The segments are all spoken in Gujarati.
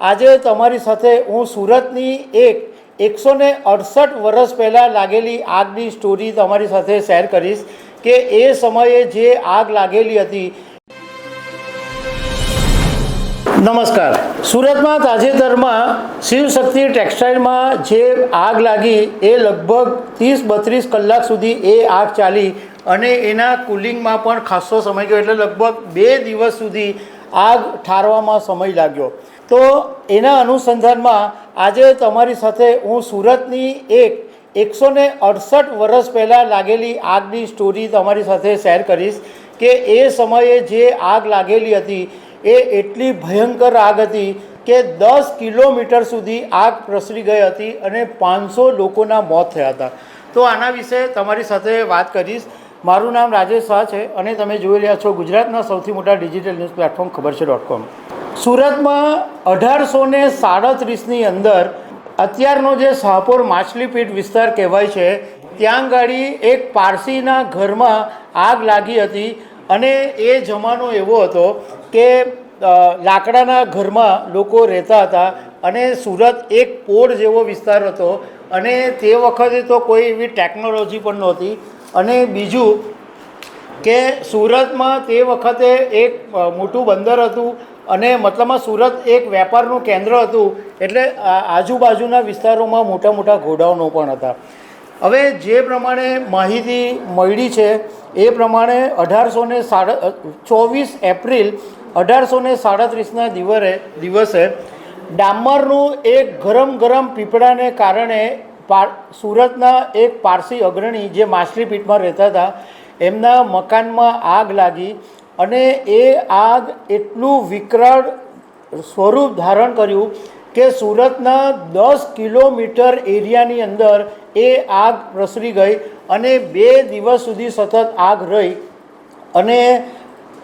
આજે તમારી સાથે હું સુરતની એક એકસો ને અડસઠ વર્ષ પહેલાં લાગેલી આગની સ્ટોરી તમારી સાથે શેર કરીશ કે એ સમયે જે આગ લાગેલી હતી. નમસ્કાર. સુરતમાં તાજેતરમાં શિવશક્તિ ટેક્સટાઇલમાં જે આગ લાગી એ લગભગ ત્રીસ બત્રીસ કલાક સુધી એ આગ ચાલી અને એના કુલિંગમાં પણ ખાસો સમય ગયો. એટલે લગભગ બે દિવસ સુધી આગ ઠારવામાં સમય લાગ્યો. તો એના અનુસંધાનમાં આજે તમારી સાથે હું સુરતની એક એકસો ને અડસઠ વર્ષ પહેલાં લાગેલી આગની સ્ટોરી તમારી સાથે શેર કરીશ કે એ સમયે જે આગ લાગેલી હતી, એ એટલી ભયંકર આગ હતી કે દસ કિલોમીટર સુધી આગ પ્રસરી ગઈ હતી અને પાંચસો લોકોના મોત થયા હતા. તો આના વિશે તમારી સાથે વાત કરીશ. મારું નામ રાજેશ શાહ છે અને તમે જોઈ રહ્યા છો ગુજરાતના સૌથી મોટા ડિજિટલ ન્યૂઝ પ્લેટફોર્મ ખબર છે ડોટ કોમ સુરતમાં અઢારસો ને સાડત્રીસની અંદર અત્યારનો જે શાહપુર માછલીપીઠ વિસ્તાર કહેવાય છે, ત્યાં ગાડી એક પારસીના ઘરમાં આગ લાગી હતી અને એ જમાનો એવો હતો કે લાકડાના ઘરમાં લોકો રહેતા હતા અને સુરત એક પોળ જેવો વિસ્તાર હતો અને તે વખતે તો કોઈ એવી ટેકનોલોજી પણ નહોતી. અને બીજું કે સુરતમાં તે વખતે એક મોટું બંદર હતું અને મતલબમાં સુરત એક વેપારનું કેન્દ્ર હતું એટલે આજુબાજુના વિસ્તારોમાં મોટા મોટા ગોડાઉનો પણ હતા. હવે જે પ્રમાણે માહિતી મળી છે એ પ્રમાણે અઢારસો ને સાડ ચોવીસ એપ્રિલ અઢારસો ને સાડત્રીસના દિવસે દિવસે ડામરનું એક ગરમ ગરમ પીપળાને કારણે સુરતના એક પારસી અગ્રણી જે માછલી પીઠમાં રહેતા હતા, એમના મકાનમાં આગ લાગી અને એ આગ એટલું વિકરાળ સ્વરૂપ ધારણ કર્યું કે સુરતના દસ કિલોમીટર એરિયાની અંદર એ આગ પ્રસરી ગઈ અને બે દિવસ સુધી સતત આગ રહી અને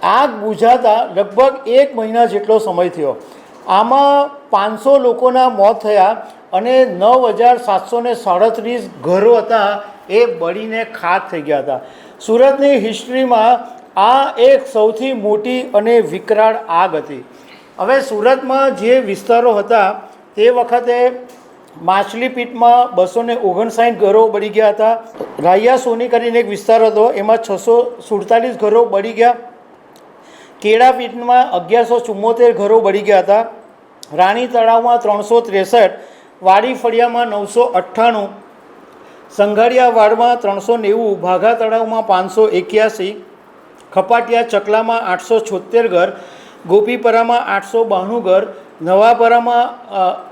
આગ બુઝાતા લગભગ એક મહિના જેટલો સમય થયો. આમાં પાંચસો લોકોના મોત થયા અને નવ હજાર સાતસો ને સાડત્રીસ ઘરો હતા એ બળીને ખાક થઈ ગયા હતા. સુરતની હિસ્ટ્રીમાં આ એક સૌથી મોટી અને વિકરાળ આગ હતી. હવે સુરતમાં જે વિસ્તારો હતા, તે વખતે માછલીપીટમાં બસો ને ઓગણસાઠ ઘરો બળી ગયા હતા. રાયા સોની કરીને એક વિસ્તાર હતો, એમાં છસો સુડતાલીસ ઘરો બળી ગયા. કેળાપીટમાં અગિયારસો ચુમ્મોતેર ઘરો બળી ગયા હતા. રાણી તળાવમાં ત્રણસો ત્રેસઠ વાડી ફળિયામાં નવસો અઠ્ઠાણું સંઘાડિયા વાડમાં ત્રણસો નેવું ભાગા તળાવમાં પાંચસો એક્યાસી, ખપાટિયા ચકલામાં આઠસો છોતેર ઘર, ગોપીપરામાં આઠસો બાણું ઘર, નવાપરામાં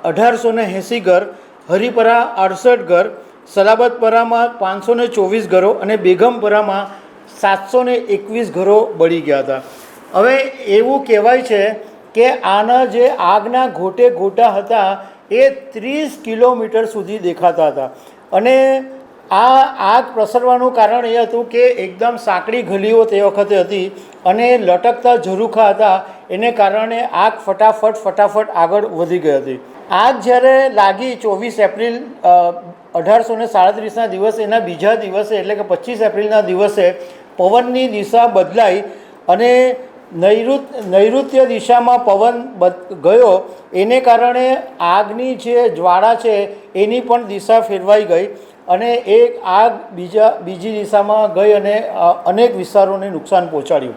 અઢારસો ને એંસી ઘર, હરિપરા અડસઠ ઘર, સલાબતપરામાં પાંચસો ને ચોવીસ ઘરો અને બેગમપરામાં સાતસો ને એકવીસ ઘરો બળી ગયા હતા. હવે એવું કહેવાય છે કે આના જે આગના ઘોટે ગોટા હતા એ ત્રીસ કિલોમીટર સુધી દેખાતા હતા. અને આ આગ પ્રસરવાનું કારણ એ હતું કે એકદમ સાંકડી ગલીઓ તે વખતે હતી અને લટકતા ઝરૂખા હતા. એને કારણે આગ ફટાફટ ફટાફટ આગળ વધી ગઈ હતી. આગ જ્યારે લાગી ચોવીસ એપ્રિલ અઢારસો ને સાડત્રીસના દિવસે, એના બીજા દિવસે એટલે કે પચીસ એપ્રિલના દિવસે પવનની દિશા બદલાઈ અને નૈઋત, નૈઋત્ય દિશામાં પવન ગયો. એને કારણે આગની જે જ્વાળા છે, એની પણ દિશા ફેરવાઈ ગઈ અને એ આગ બીજા, બીજી દિશામાં ગઈ અને અનેક વિસ્તારોને નુકસાન પહોંચાડ્યું.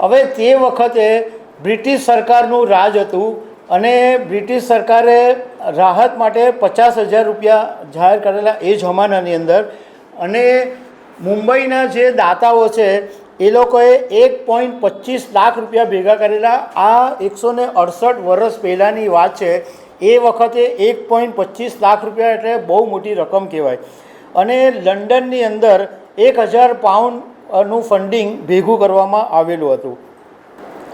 હવે તે વખતે બ્રિટિશ સરકારનું રાજ હતું અને બ્રિટિશ સરકારે રાહત માટે પચાસ હજાર રૂપિયા જાહેર કરેલા એ જમાનાની અંદર અને મુંબઈના જે દાતાઓ છે એ લોકોએ એક પોઈન્ટ પચીસ લાખ રૂપિયા ભેગા કરેલા. આ એકસો ને અડસઠ વર્ષ પહેલાંની વાત છે. એ વખતે એક પોઈન્ટ પચીસ લાખ રૂપિયા એટલે બહુ મોટી રકમ કહેવાય. અને લંડનની અંદર એક હજાર પાઉન્ડનું ફંડિંગ ભેગું કરવામાં આવેલું હતું.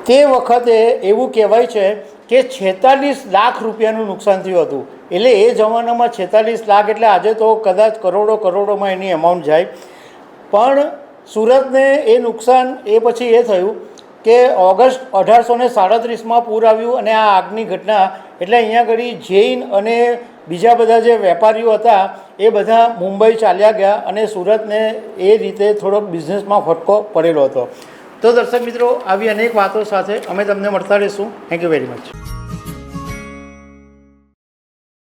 તે વખતે એવું કહેવાય છે કે છેતાલીસ લાખ રૂપિયાનું નુકસાન થયું હતું. એટલે એ જમાનામાં છેતાલીસ લાખ એટલે આજે તો કદાચ કરોડો કરોડોમાં એની એમાઉન્ટ જાય. પણ સુરતને એ નુકસાન એ પછી એ થયું કે ઓગસ્ટ અઢારસો ને સાડત્રીસમાં પૂર આવ્યું અને આ આગની ઘટના, એટલે અહીંયા આગળ જૈન અને બીજા બધા જે વેપારીઓ હતા, એ બધા મુંબઈ ચાલ્યા ગયા અને સુરતને એ રીતે થોડોક બિઝનેસમાં ફટકો પડેલો હતો. તો દર્શક મિત્રો, આવી અનેક વાતો સાથે અમે તમને મળતા રહીશું. Thank you very much